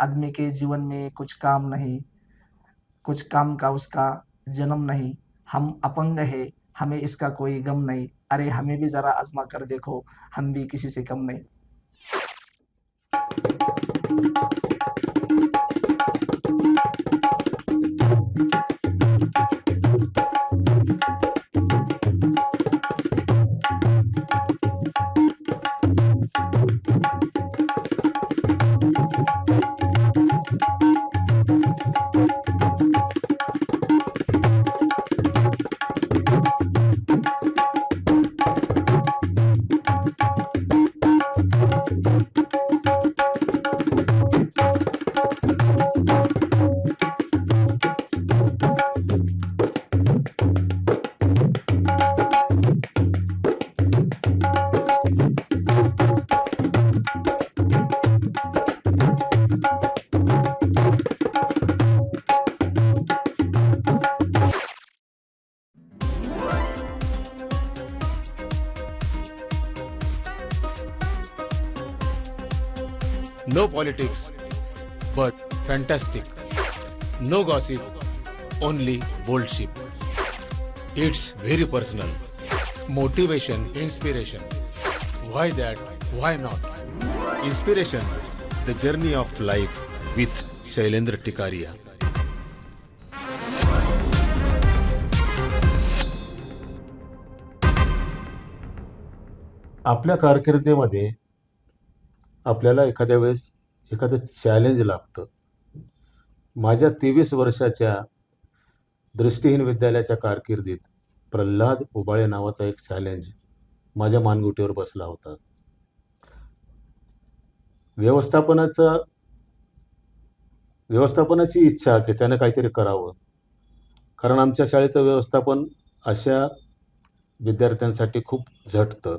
आदमी के जीवन में कुछ काम नहीं, कुछ काम का उसका जन्म नहीं। हम अपंग है, हमें इसका कोई गम नहीं। अरे, हमें भी जरा आजमा कर देखो, हम भी किसी से कम नहीं। Politics, but fantastic. No gossip, only bold ship. It's very personal. Motivation, inspiration. Why that? Why not? Inspiration, the journey of life with Shailendra Tikaria. आपल्या कारकिर्दीमध्ये आपल्याला एखाद्या वेळेस एखादं चॅलेंज लागतं माझ्या तेवीस वर्षाच्या दृष्टीहीन विद्यालयाच्या कारकिर्दीत प्रल्हाद उबाळे नावाचा एक चॅलेंज माझ्या मानगुटीवर बसला होता. व्यवस्थापनाचा व्यवस्थापनाची इच्छा की त्यानं काहीतरी करावं. कारण आमच्या शाळेचं व्यवस्थापन अशा विद्यार्थ्यांसाठी खूप झटतं.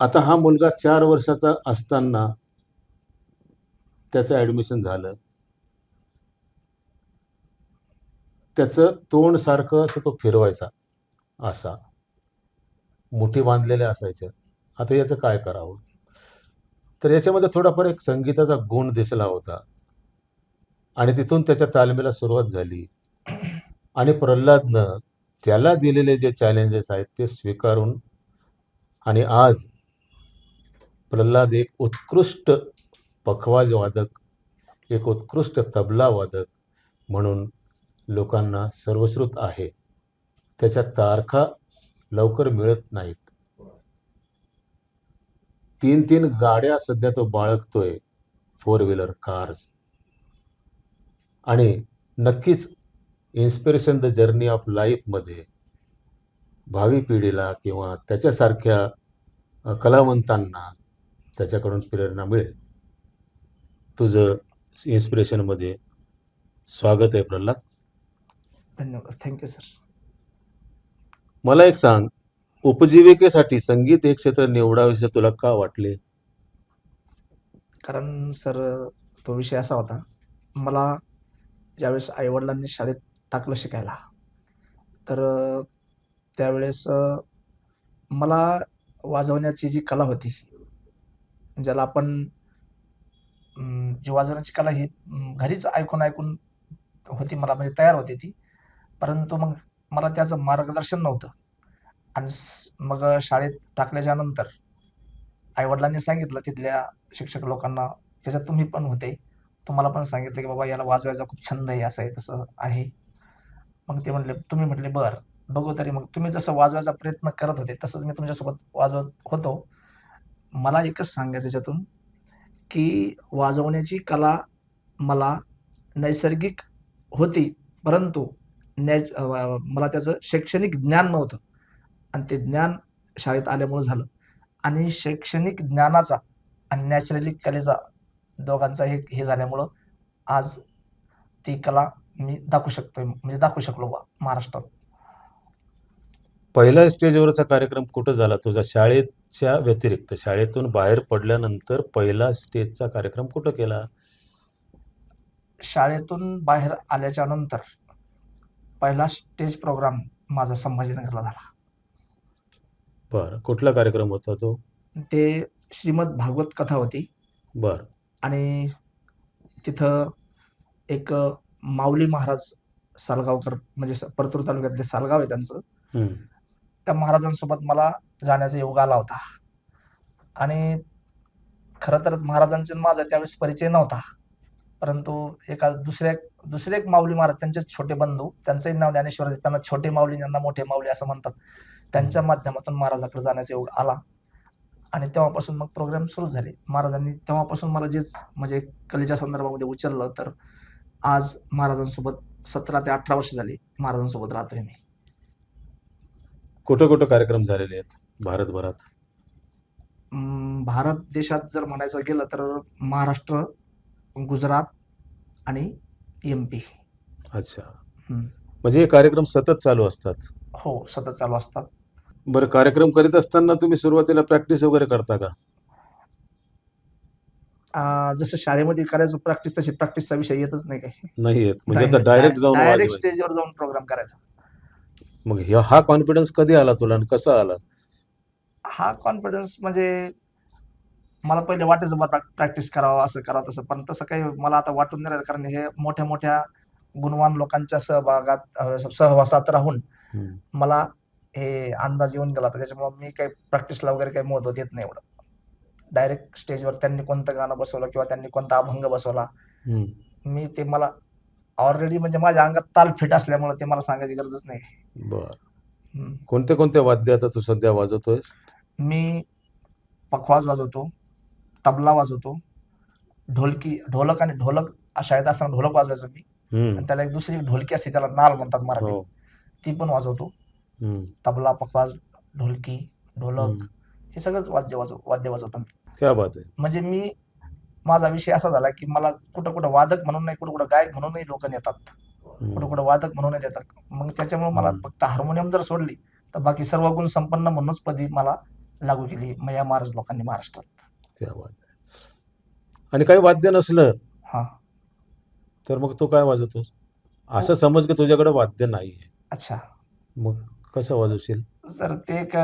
आता हा मुलगा चार वर्षाचा असताना त्याचं ॲडमिशन झालं. त्याचं तोंड सारखं असं तो फिरवायचा असा. मुठी बांधलेल्या असायच्या. आता याचं काय करावं? तर याच्यामध्ये थोडाफार एक संगीताचा गुण दिसला होता. आणि तिथून त्याच्या तालमीला सुरुवात झाली. आणि प्रल्हादनं त्याला दिलेले जे चॅलेंजेस आहेत ते स्वीकारून आणि आज प्रल्हाद एक उत्कृष्ट पखवाज वादक एक उत्कृष्ट तबला वादक म्हणून लोकांना सर्वश्रुत आहे. त्याच्या तारखा लवकर मिळत नाहीत. तीन तीन गाड्या सध्या तो बाळगतोय फोर व्हीलर कार्स आणि नक्कीच इन्स्पिरेशन द जर्नी ऑफ लाईफमध्ये भावी पिढीला किंवा त्याच्यासारख्या कलावंतांना त्याच्याकडून प्रेरणा मिळेल. तुझं इन्स्पिरेशनमध्ये स्वागत आहे प्रल्हाद. धन्यवाद. थँक्यू सर मला एक सांग उपजीविकेसाठी संगीत हे क्षेत्र निवडावेसे तुला का वाटले? कारण सर तो विषय असा होता मला ज्यावेळेस आईवडिलांनी शाळेत टाकलं शिकायला तर त्यावेळेस मला वाजवण्याची जी कला होती ज्याला आपण जी वाजवण्याची कला ही घरीच ऐकून ऐकून होती मला म्हणजे तयार होती ती. परंतु मग मला त्याचं मार्गदर्शन नव्हतं. आणि मग शाळेत टाकल्याच्या नंतर आईवडिलांनी सांगितलं तिथल्या शिक्षक लोकांना त्याच्यात तुम्ही पण होते. तुम्हाला पण सांगितलं की बाबा याला वाजवायचा खूप छंद आहे असं आहे तसं आहे. मग ते म्हटले तुम्ही म्हटले बर. बघू तरी मग तुम्ही जसं वाजवायचा प्रयत्न करत होते तसंच मी तुमच्यासोबत वाजवत होतो. मला एकच सांगायचं याच्यातून की वाजवण्याची कला मला नैसर्गिक होती परंतु नॅच मला त्याचं शैक्षणिक ज्ञान नव्हतं. आणि ते ज्ञान शाळेत आल्यामुळं झालं. आणि शैक्षणिक ज्ञानाचा आणि नॅचरली कलेचा दोघांचा हे हे झाल्यामुळं आज ती कला मी दाखवू शकतो म्हणजे दाखवू शकलो बा महाराष्ट्रात. पहिला स्टेजवरचा कार्यक्रम कुठं झाला? तुझा शाळेच्या व्यतिरिक्त. शाळेतून बाहेर पडल्यानंतर पहिला स्टेजचा कार्यक्रम कुठं केला? शाळेतून बाहेर आल्याच्यानंतर पहिला स्टेज प्रोग्राम माझा संभाजीनगरला झाला. बरं. कुठला कार्यक्रम होता तो? ते श्रीमद भागवत कथा होती. बरं. आणि तिथं एक माऊली महाराज सालगावकर म्हणजे स- परतूर तालुक्यातले सालगाव आहे त्यांचं. हम्म. त्या महाराजांसोबत मला जाण्याचा योग आला होता. आणि खरं तर महाराजांचे माझा त्यावेळेस परिचय नव्हता. परंतु एका दुसऱ्या दुसरे एक माऊली महाराज त्यांचे छोटे बंधू त्यांचंही नाव ज्ञानेश्वर त्यांना छोटे माऊली ज्यांना मोठे माऊली असं म्हणतात त्यांच्या माध्यमातून महाराजाकडे जाण्याचा योग आला. आणि तेव्हापासून मग प्रोग्राम सुरू झाले. महाराजांनी तेव्हापासून मला जेच म्हणजे कलेच्या संदर्भामध्ये उचललं तर आज महाराजांसोबत सतरा ते अठरा वर्ष झाली. महाराजांसोबत राहतोय मी. कुठं कुठं कार्यक्रम झालेले आहेत भारतभरात? अं, भारत देशात जर म्हणायचं गेलं तर महाराष्ट्र गुजरात आणि एम पी अच्छा. म्हणजे हे कार्यक्रम सतत चालू असतात? हो सतत चालू असतात. बरं कार्यक्रम करीत असताना तुम्ही सुरुवातीला प्रॅक्टिस वगैरे करता का? अं, जसं शाळेमध्ये करायचं प्रॅक्टिस तशी प्रॅक्टिसचा विषय येतच नाही काही. नाही येत. म्हणजे आता डायरेक्ट जाऊन डायरेक्ट वाजवायचं. स्टेजवर जाऊन प्रोग्राम करायचा. मग हा कॉन्फिडन्स कधी आला तुला आणि कसा आला हा कॉन्फिडन्स म्हणजे मला पहिले वाटायचं बा प्रॅक्टिस करावं असं करावं तसं पण तसं काही मला आता वाटून नाही राहिलं कारण हे मोठ्या मोठ्या गुणवान लोकांच्या सहभागात सहवासात राहून. मला हे अंदाज येऊन गेला तर त्याच्यामुळे मी काही प्रॅक्टिसला वगैरे काही महत्त्व देत नाही एवढं डायरेक्ट स्टेजवर त्यांनी कोणतं गाणं बसवलं किंवा त्यांनी कोणता अभंग बसवला. मी ते मला ऑलरेडी म्हणजे माझ्या अंगात ताल फिट असल्यामुळे ते मला सांगायची गरजच नाही. बर. हम्म. कोणते कोणते वाद्य आता तू सध्या वाजवतोयस? मी पखवाज वाजवतो तबला वाजवतो ढोलकी ढोलक आणि ढोलक शाळेत असताना ढोलक वाजवायचो मी. हम्म. आणि त्याला एक दुसरी एक ढोलकी असते त्याला नाल म्हणतात हो. मराठी ती पण वाजवतो. हम्म. तबला पखवाज ढोलकी ढोलक हम्म. हे सगळंच वाद्य वाजव वाद्य वाजवतो मी. क्या बात आहे. म्हणजे मी माझा विषय असा झाला की मला कुठं कुठं वादक म्हणून नाही कुठं कुठं गायक म्हणूनही लोक नेतात. कुठं. कुठं वादक म्हणून येतात मग त्याच्यामुळे मला. फक्त हार्मोनियम जर सोडली तर बाकी सर्व गुण संपन्न म्हणूनच पदी मला लागू केली मया महाराज लोकांनी महाराष्ट्रात. आणि काही वाद्य नसलं हा. तर मग तू काय वाजवतोस? असं समज की तुझ्याकडे वाद्य नाही अच्छा. मग कसं वाजवशील? सर ते एक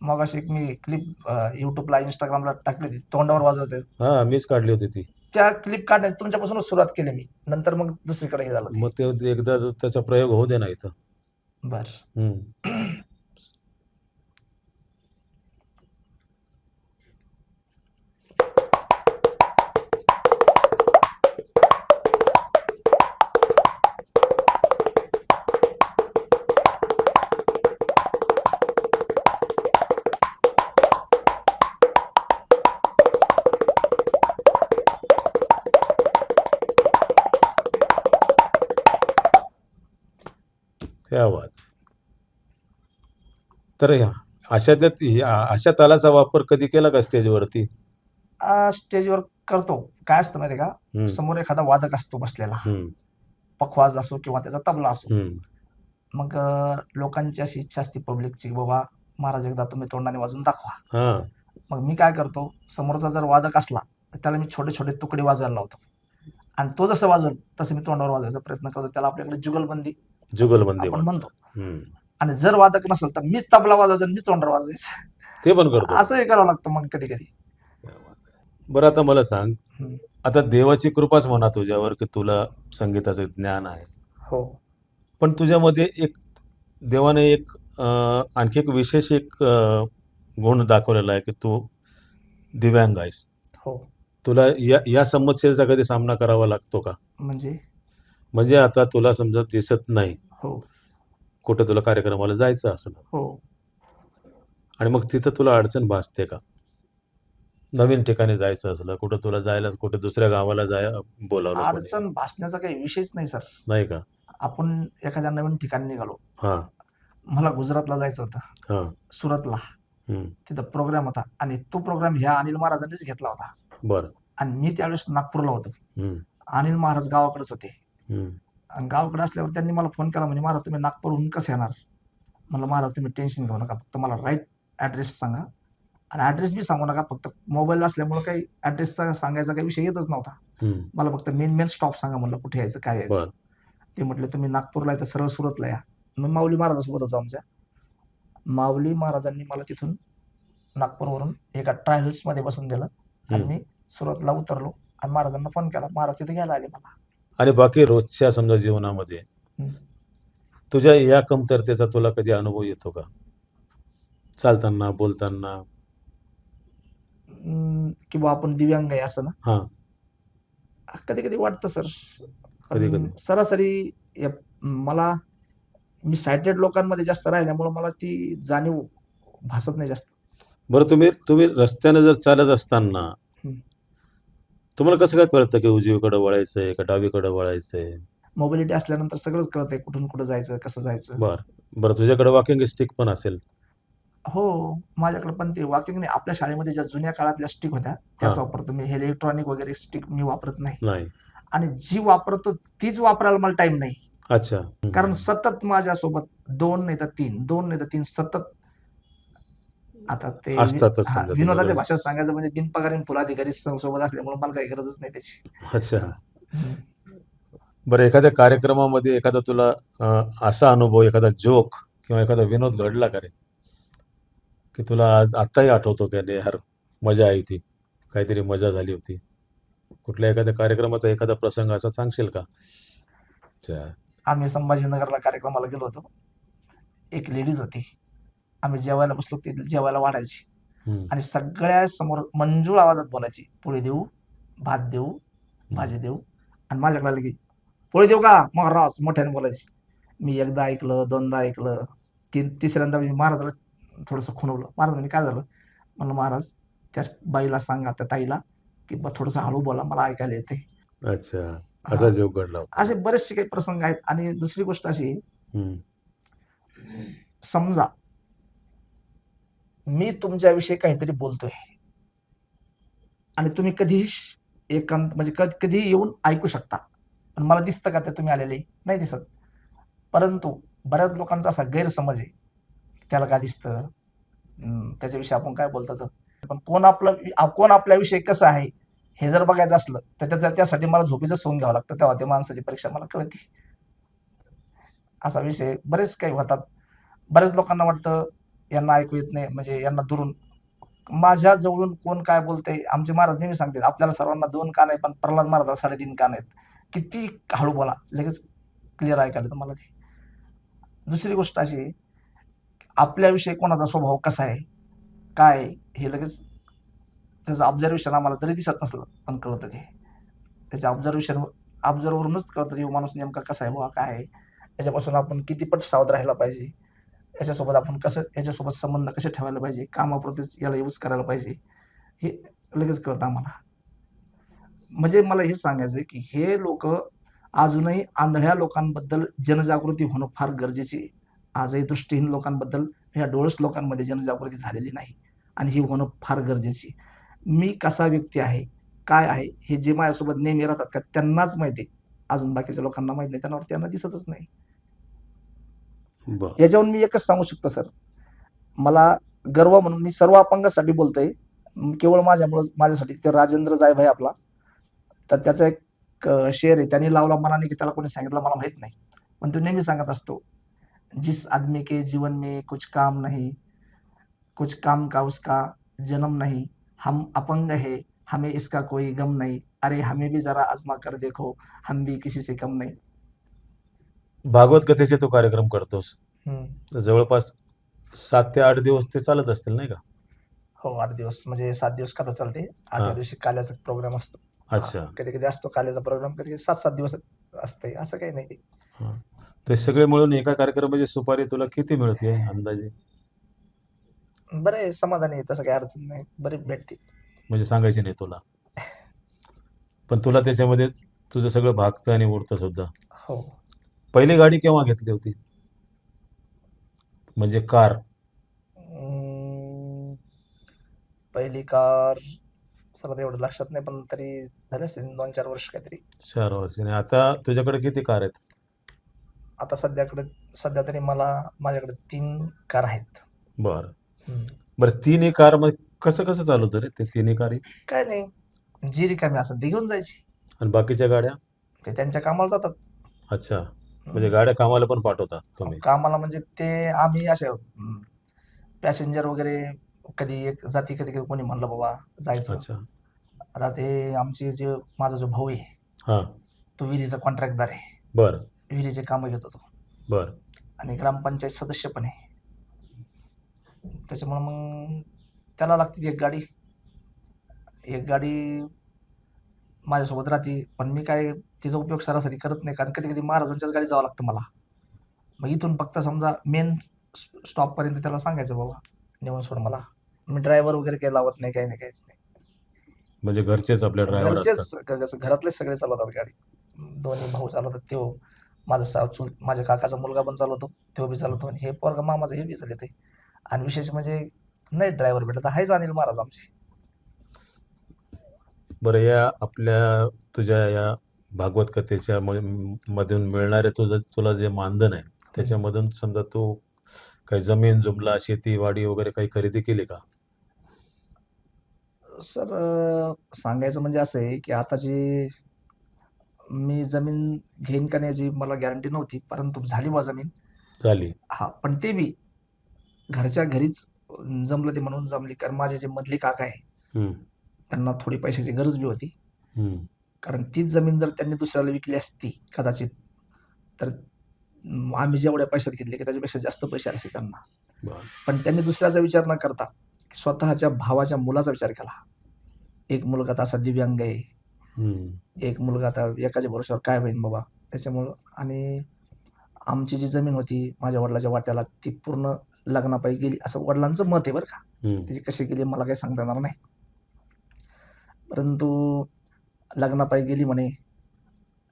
मग अशी एक मी क्लिप युट्यूबला इंस्टाग्रामला टाकली होती. तोंडावर वाजवायचे. हा मीच काढली होती ती. त्या क्लिप काढण्याची तुमच्यापासूनच सुरुवात केली मी. नंतर मग दुसरीकडे हे झालं. मग ते एकदा त्याचा प्रयोग होऊ दे ना इथं. बर. तर अशा अशा तालाचा वापर कधी केला का स्टेजवरती स्टेजवर करतो काय असतं माहिती का. समोर एखादा वादक असतो बसलेला. पखवाज असो किंवा त्याचा तबला असो. मग लोकांची अशी इच्छा असते पब्लिकची बाबा महाराज एकदा तुम्ही तोंडाने वाजून दाखवा मग मी काय करतो समोरचा जर वादक असला तर त्याला मी छोटे छोटे तुकडे वाजवायला लावतो आणि तो जसं वाजवल तसं मी तोंडावर वाजवायचा प्रयत्न करतो त्याला आपल्याकडे जुगलबंदी जुगलबंदी आपण. म्हणतो. आणि जर वादक नसेल तर मीच तबला वाजवायचा आणि मीच तोंडावर वाजवायचं. ते पण करतो. असंही करावं लागतं मग कधी कधी बरं आता मला सांग. हम्म. आता देवाची कृपाच म्हणा तुझ्यावर की तुला संगीताचं ज्ञान आहे. हो. पण तुझ्यामध्ये एक देवाने एक अं, आणखी एक विशेष एक अं, गुण दाखवलेला आहे की तू दिव्यांग आहेस. हो. तुला या या समस्येचा कधी सामना करावा लागतो का? म्हणजे? म्हणजे आता तुला समजा दिसत नाही. हो. कुठं तुला कार्यक्रमाला जायचं असलं. हो. आणि मग तिथं तुला अडचण भासते का? नवीन ठिकाणी जायचं असलं कुठं तुला जायला कुठं दुसऱ्या गावाला जाय बोलावलं कोणी. अडचण भासण्याचा काही विषयच नाही सर. नाही का? आपण एखाद्या नवीन ठिकाणी निघालो. हां. मला गुजरातला जायचं होतं. हां. सुरतला. हम्म. तिथं प्रोग्राम होता आणि तो प्रोग्राम ह्या अनिल महाराजांनीच घेतला होता. बरं. आणि मी त्यावेळेस नागपूरला होतो. हम्म. अनिल महाराज गावाकडेच होते. हम्म. आणि गावाकडे असल्यावर त्यांनी मला फोन केला म्हणजे महाराज तुम्ही नागपूरहून कसं येणार? म्हणलं महाराज तुम्ही टेन्शन घेऊ नका फक्त मला राईट ॲड्रेस सांगा. आणि ॲड्रेस बी सांगू नका फक्त मोबाईल असल्यामुळे काही ॲड्रेसचा सांगायचा काही विषय येतच नव्हता. मला फक्त मेन मेन स्टॉप सांगा म्हणलं कुठे यायचं काय यायचं. ते म्हटले तुम्ही नागपूरला तर सरळ सुरतला या. मी माऊली महाराजासोबत होतो आमच्या. माऊली महाराजांनी मला तिथून नागपूरवरून एका ट्रॅव्हल्समध्ये बसून दिलं. आणि. मी सुरतला उतरलो आणि महाराजांना फोन केला. महाराज तिथे घ्यायला आले मला. आणि बाकी रोजच्या समजा जीवनामध्ये. तुझ्या या कमतरतेचा तुला कधी अनुभव येतो का चालताना बोलताना किंवा आपण दिव्यांग आहे असं ना हा कधी कधी वाटतं सर कधी-कधी. सरासरी या- मला मी सायटेड लोकांमध्ये जास्त राहिल्यामुळे मला ती जाणीव भासत नाही जास्त बरं तुम्ही तुम्ही रस्त्याने जर चालत असताना. तुम्हाला कसं काय कळतं की उजवीकडे वळायचंय का डावीकडे वळायचंय? मोबिलिटी असल्यानंतर सगळंच कळतंय कुठून कुठं जायचं कसं जायचं. बर. बरं तुझ्याकडे वॉकिंग स्टिक पण असेल. हो माझ्याकडे पण ते वॉकिंग नाही. आपल्या शाळेमध्ये ज्या जुन्या काळातल्या स्टिक होत्या त्याच हा. वापरतो मी. हे इलेक्ट्रॉनिक वगैरे स्टिक मी वापरत नाही. नाही. आणि जी वापरतो तीच वापरायला मला टाइम नाही. अच्छा. हम्म. कारण सतत माझ्यासोबत दोन नाही तर तीन दोन नाही तर तीन सतत आता ते असतातच समजा विनोदाच्या. भाषेत सांगायचं म्हणजे बिनपगारी फुलाधिकारी स- सोबत असल्यामुळे मला काही गरजच नाही त्याची. अच्छा. बरं एखाद्या कार्यक्रमामध्ये एखादा तुला अं, असा अनुभव एखादा जोक किंवा एखादा विनोद घडला का रे? की तुला आज आत्ताही आठवतो का नाही यार मजा आहे ती काहीतरी मजा झाली होती. कुठल्या एखाद्या कार्यक्रमाचा एखादा प्रसंग असा सांगशील का? अच्छा. आम्ही संभाजीनगरला कार्यक्रमाला गेलो होतो. एक लेडीज होती. आम्ही जेवायला बसलो ती जेवायला वाढायची. आणि सगळ्या समोर मंजूळ आवाजात बोलायची पोळी देऊ भात देऊ भाजी देऊ. आणि माझ्याकडे आली की पोळी देऊ का? महाराज मोठ्याने बोलायची. मी एकदा ऐकलं दोनदा ऐकलं तीन तिसऱ्यांदा मी महाराजाला थोडंसं खुणवलं. महाराज म्हणजे काय झालं? म्हणलं महाराज त्या बाईला सांगा त्या ताईला की बा थोडंसं हळू बोला मला ऐकायला येते अच्छा. असा जोक घडला असे बरेचसे काही प्रसंग आहेत. आणि दुसरी गोष्ट अशी हम्म. समजा मी तुमच्याविषयी काहीतरी बोलतोय. आणि तुम्ही कधीही श- एकांत म्हणजे कधी येऊन ऐकू शकता. पण मला दिसतं का ते तुम्ही आलेले? नाही दिसत. परंतु बऱ्याच लोकांचा असा गैरसमज आहे. त्याला काय दिसतं? त्याच्याविषयी आपण काय बोलतो पण कोण आपलं कोण आपल्याविषयी कसं आहे हे जर बघायचं असलं तर त्या- त्यासाठी मला झोपीचं सोन घ्यावं लागतं. तेव्हा ते माणसाची परीक्षा मला कळते. असा विषय बरेच काही होतात. बऱ्याच लोकांना वाटतं यांना ऐकू येत नाही म्हणजे यांना दुरून. माझ्या जवळून कोण काय बोलते आमचे महाराज नेहमी सांगतात आपल्याला सर्वांना दोन कान आहे पण प्रल्हाद महाराज साडेतीन कान आहेत. किती हळू बोला लगेच क्लिअर ऐकायला तुम्हाला ते. दुसरी गोष्ट अशी आपल्याविषयी कोणाचा स्वभाव कसा आहे काय हे लगेच त्याचं ऑब्झर्वेशन आम्हाला तरी दिसत नसलं पण कळतं ते. त्याच्या ऑब्झर्वेशन ऑब्झर्वरूनच कळतं की माणूस नेमका कसा आहे बुवा काय आहे. याच्यापासून आपण किती पट सावध राहायला पाहिजे. याच्यासोबत आपण कसं याच्यासोबत संबंध कसे ठेवायला पाहिजे? कामापुरतेच याला यूज करायला पाहिजे. हे लगेच कळतं आम्हाला. म्हणजे मला हे सांगायचं आहे की हे लोक अजूनही आंधळ्या लोकांबद्दल जनजागृती होणं फार गरजेचे आहे. आजही दृष्टीहीन लोकांबद्दल ह्या डोळस लोकांमध्ये जनजागृती झालेली नाही आणि ही होणं फार गरजेची मी कसा व्यक्ती आहे काय आहे हे जे माझ्यासोबत नेहमी राहतात का त्यांनाच माहिती आहे. अजून बाकीच्या लोकांना माहीत नाही त्यांना त्यांना दिसतच नाही. याच्यावरून मी एकच सांगू शकतो सर. मला गर्व म्हणून मी सर्व अपंगासाठी बोलतोय. केवळ माझ्यामुळं माझ्यासाठी. ते राजेंद्र जायभाई आपला. तर त्याचा एक शेर आहे. त्यांनी लावला मला नाही की त्याला कोणी सांगितलं मला माहीत नाही. पण तो नेहमी सांगत असतो जिस आदमी के जीवन में कुछ काम नहीं कुछ काम का उसका जन्म नहीं हम अपंग है हमें इसका कोई गम नहीं। अरे हमें भी जरा आजमा कर देखो हम भी किसी से कम नहीं। भागवत कथेचे तू कार्यक्रम करतोस. तर जवळपास सात ते आठ दिवस ते चालत असतील नाही का? हो आठ दिवस. म्हणजे सात दिवस कथा चालते. आठव्या हा. दिवशी काल्याचा प्रोग्राम असतो. अच्छा. कधी कधी असतो काल्याचा प्रोग्राम कधी कधी सात सात दिवस असते असं काही नाही ते. ते सगळे मिळून एका कार्यक्रमाची सुपारी तुला किती मिळते अंदाजे? बरं आहे समाधानी आहे तसं काही अडचण नाही. बरी भेटते. म्हणजे सांगायचे नाही तुला. पण तुला त्याच्यामध्ये तुझं सगळं भागतं आणि उरतं सुद्धा. हो. पहिली गाडी केव्हा घेतली होती? म्हणजे कार. अं, पहिली कार सर एवढं लक्षात नाही पण तरी झाले असतील दोन चार वर्ष काहीतरी. चार वर्षाने आता तुझ्याकडे किती कार आहेत? आता सध्याकडे सध्या तरी मला माझ्याकडे तीन कार आहेत. बरं. हम्म. बरं तिन्ही कार मग कसं कसं चालवतं रे ते तिन्ही कारी? काय नाही. जी रिकामी असेल ती घेऊन जायची. आणि बाकीच्या गाड्या? ते त्यांच्या कामाला जातात. अच्छा. म्हणजे गाड्या कामाला पण पाठवता तुम्ही. कामाला म्हणजे ते आम्ही असे पॅसेंजर वगैरे कधी एक जाती कधी कधी कोणी म्हणलं बाबा जायचं. अच्छा. आता ते आमचे जे माझा जो भाऊ आहे हां. तो विहिरीचा कॉन्ट्रॅक्टदार आहे. बरं. विहिरीचे कामं घेतो तो बरं. आणि ग्रामपंचायत सदस्य पण आहे. त्याच्यामुळं मग त्याला लागते एक गाडी. एक गाडी माझ्यासोबत राहते पण मी काय तिचा उपयोग सरासरी करत नाही. कारण कधी कधी महाराजांच्याच गाडी जावं लागतं मला. मग इथून फक्त समजा मेन स्टॉपपर्यंत त्याला सांगायचं बाबा. नेऊन सोड मला. मी ड्रायव्हर वगैरे काही लावत नाही काही नाही काहीच नाही. म्हणजे घरचेच आपले ड्रायव्हर असतात. घरचेच कसं घरातले सगळे चालवतात गाडी. दोन्ही भाऊ चालवतात तो माझा सा चुल माझ्या काकाचा मुलगा पण चालवतो तो बी चालवतो आणि हे पोरगा मामाचा हे बी चालवते आणि विशेष म्हणजे नाही ड्रायव्हर भेटत आहेच अनिल महाराज आमचे. बरं या आपल्या तुझ्या या भागवत कथेच्या मधून मिळणारे तुझं तुला जे मानधन आहे त्याच्यामधून समजा तू काही जमीन जुमला शेती वाडी वगैरे काही खरेदी केली का? सर सांगायचं म्हणजे असं आहे की आता जी मी जमीन घेईन का नाही मला गॅरंटी नव्हती परंतु झाली बा जमीन. झाली. हा पण ते बी घरच्या घरीच जमलं ते म्हणून जमली कारण माझे जे मधली काका आहे त्यांना थोडी पैशाची गरज बी होती. कारण तीच जमीन जर त्यांनी दुसऱ्याला विकली असती कदाचित तर आम्ही जेवढ्या पैशात घेतले की त्याच्यापेक्षा जास्त पैसे असते त्यांना. पण त्यांनी दुसऱ्याचा विचार न करता स्वतःच्या भावाच्या मुलाचा विचार केला. एक मुलगा तर असा दिव्यांग आहे. एक मुलगा आता एकाच्या भरोश्यावर काय होईन बाबा? त्याच्यामुळं आणि आमची जी जमीन होती माझ्या वडिलाच्या वाट्याला ती पूर्ण लग्नापायी गेली असं वडिलांचं मत आहे बरं का. त्याची कशी गेली मला काही सांगता येणार नाही. परंतु लग्नापायी गेली म्हणे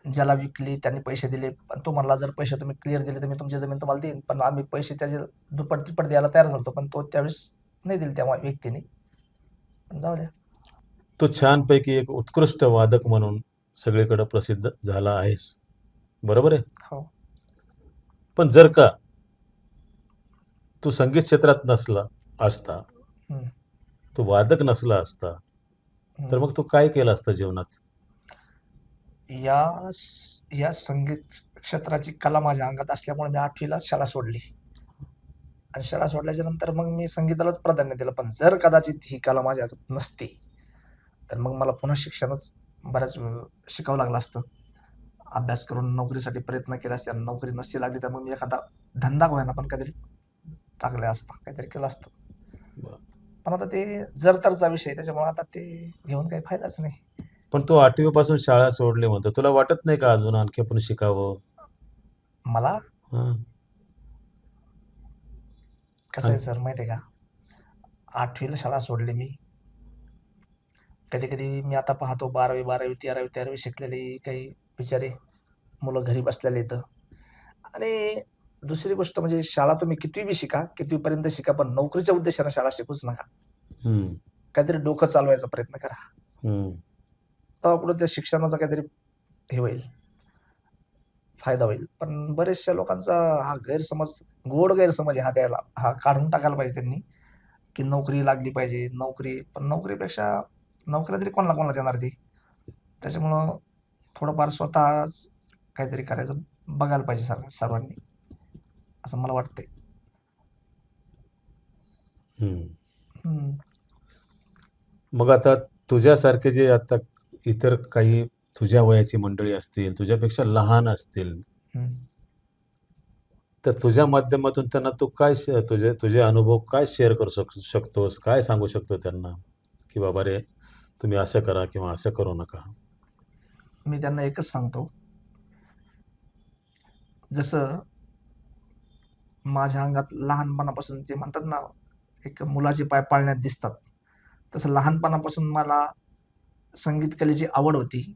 ज्याला विकली त्यांनी पैसे दिले पण तो म्हणला जर पैसे तुम्ही क्लिअर दिले तर मी तुमची जमीन तुम्हाला देईन. पण आम्ही पैसे त्याचे दुप्पट तिप्पट द्यायला तयार झालो पण तो त्यावेळेस नाही दिले त्या व्यक्तीने. पण जाऊ द्या. तू छानपैकी एक उत्कृष्ट वादक म्हणून सगळीकडे प्रसिद्ध झाला आहेस. बरोबर आहे? हो. पण जर का तू संगीत क्षेत्रात नसला असता. तू वादक नसला असता तर मग तू काय केलं असतं जीवनात? या या संगीत क्षेत्राची कला माझ्या अंगात असल्यामुळे मी आठवीला शाळा सोडली. आणि शाळा सोडल्याच्या नंतर मग मी संगीतालाच प्राधान्य दिलं. पण जर कदाचित ही कला माझ्या हातात नसती तर मग मला पुन्हा शिक्षणच बऱ्याच शिकावं लागलं असतं. अभ्यास करून नोकरीसाठी प्रयत्न केला असते आणि नोकरी नसती लागली तर मग मी एखादा धंदा होईना पण काहीतरी टाकले असतं काहीतरी केलं असतं. पण आता ते जर तरचा विषय त्याच्यामुळे आता ते घेऊन काही फायदाच नाही. पण तू आठवीपासून शाळा सोडली म्हणतो. तुला वाटत नाही का अजून आणखी आपण शिकावं? मला? हां. कसं आहे सर माहिती आहे का? आठवीला शाळा सोडली मी. कधी कधी मी आता पाहतो बारावी बारावी तेरावी तेरावी शिकलेली काही बिचारे मुलं घरी बसलेले इथं. आणि दुसरी गोष्ट म्हणजे शाळा तुम्ही कितवी बी शिका कितवीपर्यंत शिका पण नोकरीच्या उद्देशानं शाळा शिकूच नका. हम्म, काहीतरी डोकं चालवायचा प्रयत्न करा. हम्म. तेव्हा पुढे त्या शिक्षणाचा काहीतरी हे होईल. फायदा होईल. पण बरेचशा लोकांचा हा गैरसमज गोड गैरसमज हा द्यायला हा काढून टाकायला पाहिजे त्यांनी की नोकरी लागली पाहिजे नोकरी. पण नोकरीपेक्षा नोकरी तरी कोणाला कोणाला देणार ती? त्याच्यामुळं थोडंफार स्वतःच काहीतरी करायचं बघायला पाहिजे सर्व सर्वांनी. असं मला वाटतंय. मग आता तुझ्यासारखे जे आता इतर काही तुझ्या वयाची मंडळी असतील तुझ्यापेक्षा लहान असतील. तर तुझ्या माध्यमातून त्यांना तू काय तुझे तुझे अनुभव काय शेअर करू शक शकतोस? काय सांगू शकतो त्यांना? की बाबा रे तुम्ही असं करा किंवा असं करू नका. मी त्यांना एकच सांगतो. जसं माझ्या अंगात लहानपणापासून ते म्हणतात ना एक मुलाचे पाय पाळण्यात दिसतात तसं लहानपणापासून मला संगीत कलेची आवड होती.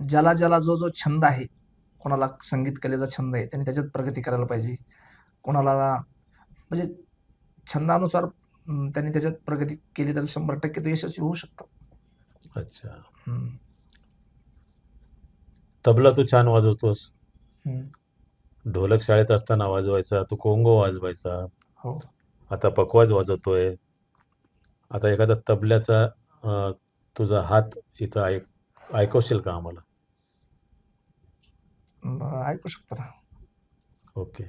ज्याला ज्याला जो जो छंद आहे कोणाला संगीत कलेचा छंद आहे त्यांनी त्याच्यात प्रगती करायला पाहिजे. कोणाला म्हणजे छंदानुसार त्यांनी त्याच्यात प्रगती केली तर शंभर टक्के तो यशस्वी होऊ शकतो. अच्छा. तबला तू छान वाजवतोस. ढोलक शाळेत असताना वाजवायचा तू कोंगो वाजवायचा. हो. आता पकवाज वाजवतोय. आता एखादा तबल्याचा तुझा हात इथं ऐक ऐकवशील का आम्हाला? ऐकू शकतो ना. ओके.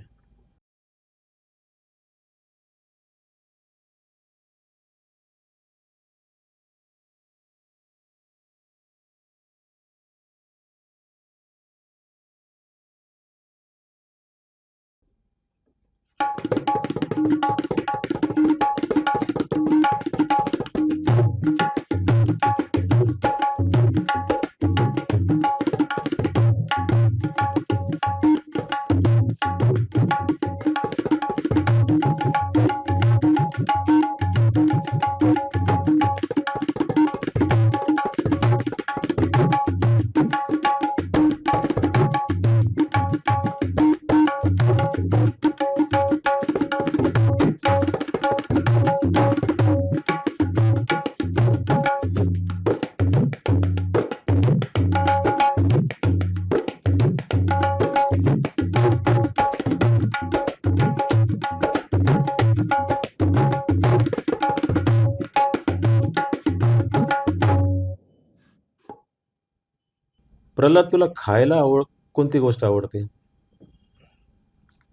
प्रल्हाद तुला खायला आवड कोणती गोष्ट आवडते?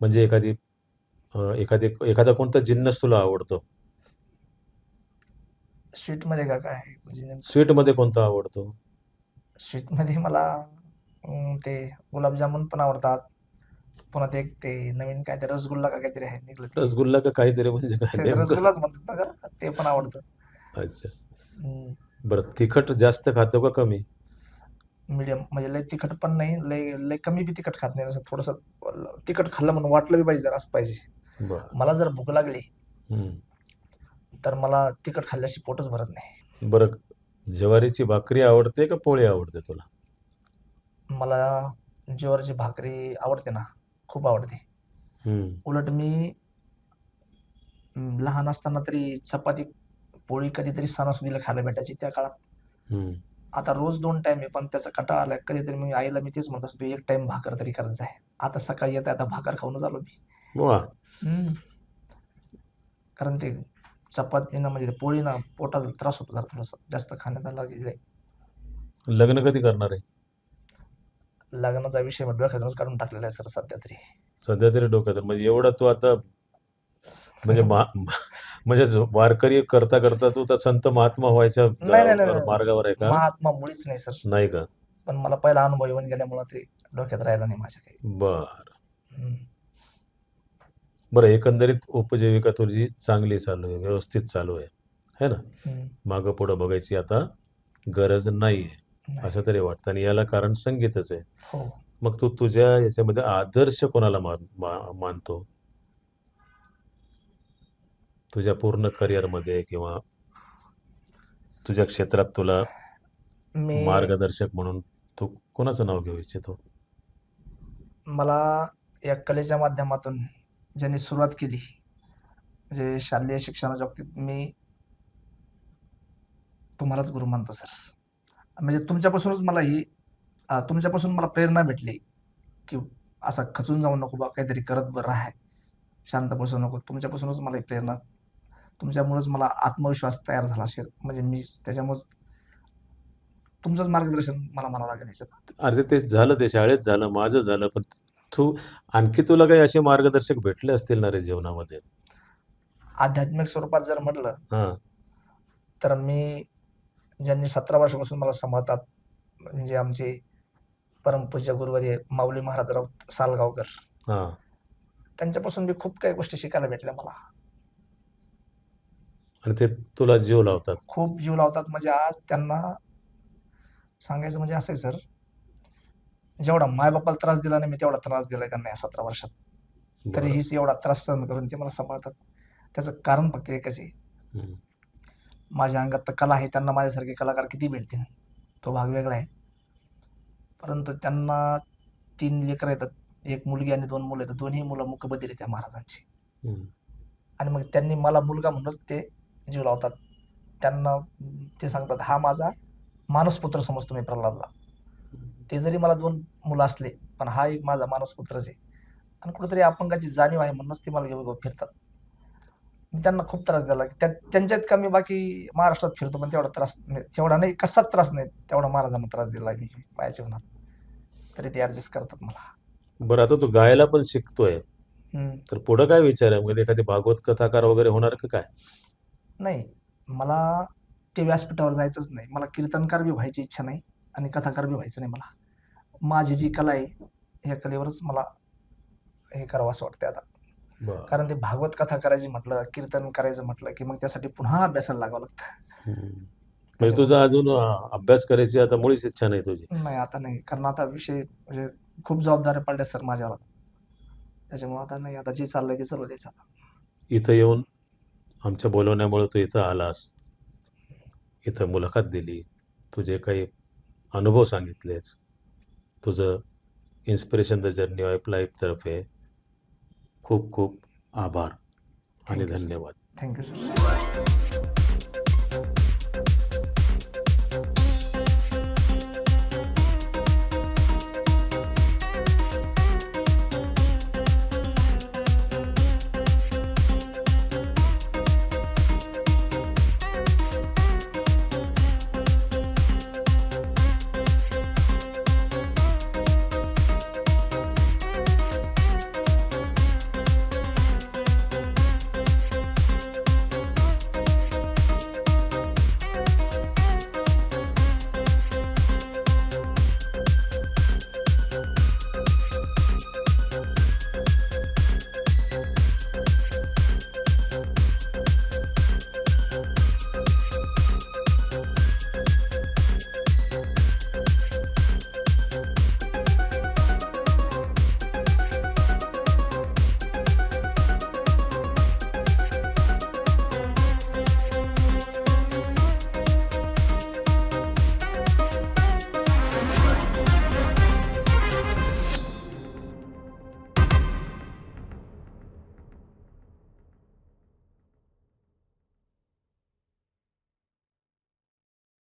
म्हणजे एखादी एखादी एखादा कोणता जिन्नस तुला आवडतो? स्वीटमध्ये का काय? म्हणजे स्वीटमध्ये कोणता आवडतो? स्वीटमध्ये मला अं, ते गुलाबजामुन पण आवडतात. पुन्हा ते एक ते नवीन काय ते रसगुल्ला का काहीतरी आहे निघलं ते. रसगुल्ला का काहीतरी म्हणजे काय ते नेमकं? रसगुल्लाच म्हणतात ना त्याला, ते पण आवडतं. अच्छा. हम्म. बरं तिखट जास्त खातो का कमी? मीडियम म्हणजे लय तिखट पण नाही लय लय कमी बी तिखट खात नाही. असं थोडंसं तिखट खाल्लं म्हणून वाटलं बी पाहिजे जरा असं पाहिजे मला जर भूक लागली. तर मला तिखट खाल्ल्याशी पोटच भरत नाही. बरं ज्वारीची भाकरी आवडते का पोळी आवडते तुला? मला ज्वारीची भाकरी आवडते ना खूप आवडते. उलट मी लहान असताना तरी चपाती पोळी कधीतरी सणासुदीला खायला भेटायची त्या काळात. आता रोज दोन टाइम आहे पण त्याचा कंटाळा आलाय. कधीतरी मी आईला मी तेच म्हणत असतो एक टाइम भाकर तरी करायचं आहे आता सकाळी येतं आता भाकर खाऊनच आलो मी. वा. हम्म. कारण ते चपातीनं म्हणजे पोळीनं पोटाला त्रास होतो जरा थोडासा जास्त खाण्यात लागले लग्न कधी करणार आहे? लग्नाचा विषय मी डोक्यातूनच काढून टाकलेला आहे सर सध्या तरी. सध्या तरी डोक्यात आहे. म्हणजे एवढा तू आता म्हणजे मा म्हणजे जो वारकरी करता करता तू तर संत महात्मा व्हायच्या नाही, नाही, नाही. मार्गावर आहे का? महात्मा मुळीच नाही सर. नाही का? पण मला पहिला अनुभव येऊन गेल्यामुळे ते डोक्यात राहिला नाही माझ्या काही. बर. हम्म. बरं एकंदरीत उपजीविका तुझी चांगली चालू आहे व्यवस्थित चालू आहे. है ना? हम्म. मागं पुढं बघायची आता गरज नाही. आहे. असं तरी वाटतं आणि याला कारण संगीतच आहे. हो. मग तू तुझ्या याच्यामध्ये आदर्श कोणाला मान मा- मानतो? तुझ्या पूर्ण करिअरमध्ये किंवा तुझ्या क्षेत्रात तुला मी मार्गदर्शक म्हणून तू कोणाचं नाव घेऊ इच्छितो? मला या कलेच्या माध्यमातून ज्यांनी सुरुवात केली म्हणजे शालेय शिक्षणाच्या बाबतीत मी तुम्हालाच गुरु मानतो सर. म्हणजे तुमच्यापासूनच मला ही अं, तुमच्यापासून मला प्रेरणा भेटली की असा खचून जाऊ नको बा काहीतरी करत बरं राहाय शांत बसू नको. तुमच्यापासूनच मला ही प्रेरणा तुमच्यामुळेच मला आत्मविश्वास तयार झाला असेल. म्हणजे मी त्याच्यामुळेच तुमचंच मार्गदर्शन मला म्हणावं लागेल अरे ते झालं ते शाळेत झालं माझं झालं पण तू आणखी तुला काही असे मार्गदर्शक भेटले असतील ना रे जीवनामध्ये? आध्यात्मिक स्वरूपात जर म्हटलं हां. तर मी ज्यांनी सतरा वर्षापासून मला सांभाळतात म्हणजे आमचे परमपूज्य गुरुवर्य माऊली महाराजराव सालगावकर. हां. त्यांच्यापासून मी खूप काही गोष्टी शिकायला भेटल्या मला. आणि ते तुला जीव लावतात. खूप जीव लावतात. म्हणजे आज त्यांना सांगायचं म्हणजे असं आहे सर. जेवढा मायबापाला त्रास दिला नाही मी तेवढा त्रास दिलाय त्यांना या सतरा वर्षात. तरीही एवढा त्रास सहन करून ते मला सांभाळतात. त्याचं कारण फक्त एकच आहे. माझ्या अंगात तर कला आहे. त्यांना माझ्यासारखे कलाकार किती भेटतील? तो भाग वेगळा आहे. परंतु त्यांना तीन लेकरं येतात. एक मुलगी आणि दोन मुलं येतात. दोन्ही मुलं मुकबधीर त्या महाराजांची. आणि मग त्यांनी मला मुलगा म्हणूनच ते जीव लावतात. त्यांना ते सांगतात हा माझा मानसपुत्र समजतो मी प्रल्हादला. ते जरी मला दोन मुलं असले पण हा एक माझा मानसपुत्रच आहे. आणि कुठेतरी अपंगाची जाणीव आहे म्हणूनच ते मला घेऊन फिरतात. मी त्यांना खूप त्रास दिला. त्या त्यांच्या इतका मी बाकी महाराष्ट्रात फिरतो पण तेवढा त्रास नाही. तेवढा नाही कसाच त्रास नाही तेवढा महाराजांना त्रास दिला मी माझ्या जीवनात. तरी ते ॲडजस्ट करतात मला. बरं आता तू गायला पण शिकतोय. तर पुढं काय विचार आहे? म्हणजे एखादी भागवत कथाकार वगैरे होणार का काय? नाही मला ते व्यासपीठावर जायचंच नाही. मला कीर्तनकार बी व्हायची इच्छा नाही आणि कथाकार बी व्हायचं नाही मला. माझी जी कला आहे ह्या कलेवरच मला हे करावं असं वाटतं आता. कारण ते भागवत कथा करायची म्हटलं कीर्तन करायचं म्हटलं की मग त्यासाठी पुन्हा अभ्यासाला लागावं लागतं. म्हणजे तुझा अजून अभ्यास करायची आता मुळीच इच्छा नाही तुझी. नाही आता नाही. कारण आता विषय म्हणजे खूप जबाबदाऱ्या पडल्या सर माझ्यावर. त्याच्यामुळे आता नाही. आता जे चाललंय ते चालू द्यायचं इथं येऊन आमच्या बोलवण्यामुळे तू इथं आलास. इथं मुलाखत दिली. तुझे काही अनुभव सांगितलेच तुझं इन्स्पिरेशन द जर्नी ऑफ लाईफतर्फे खूप खूप आभार आणि. धन्यवाद. Thank you sir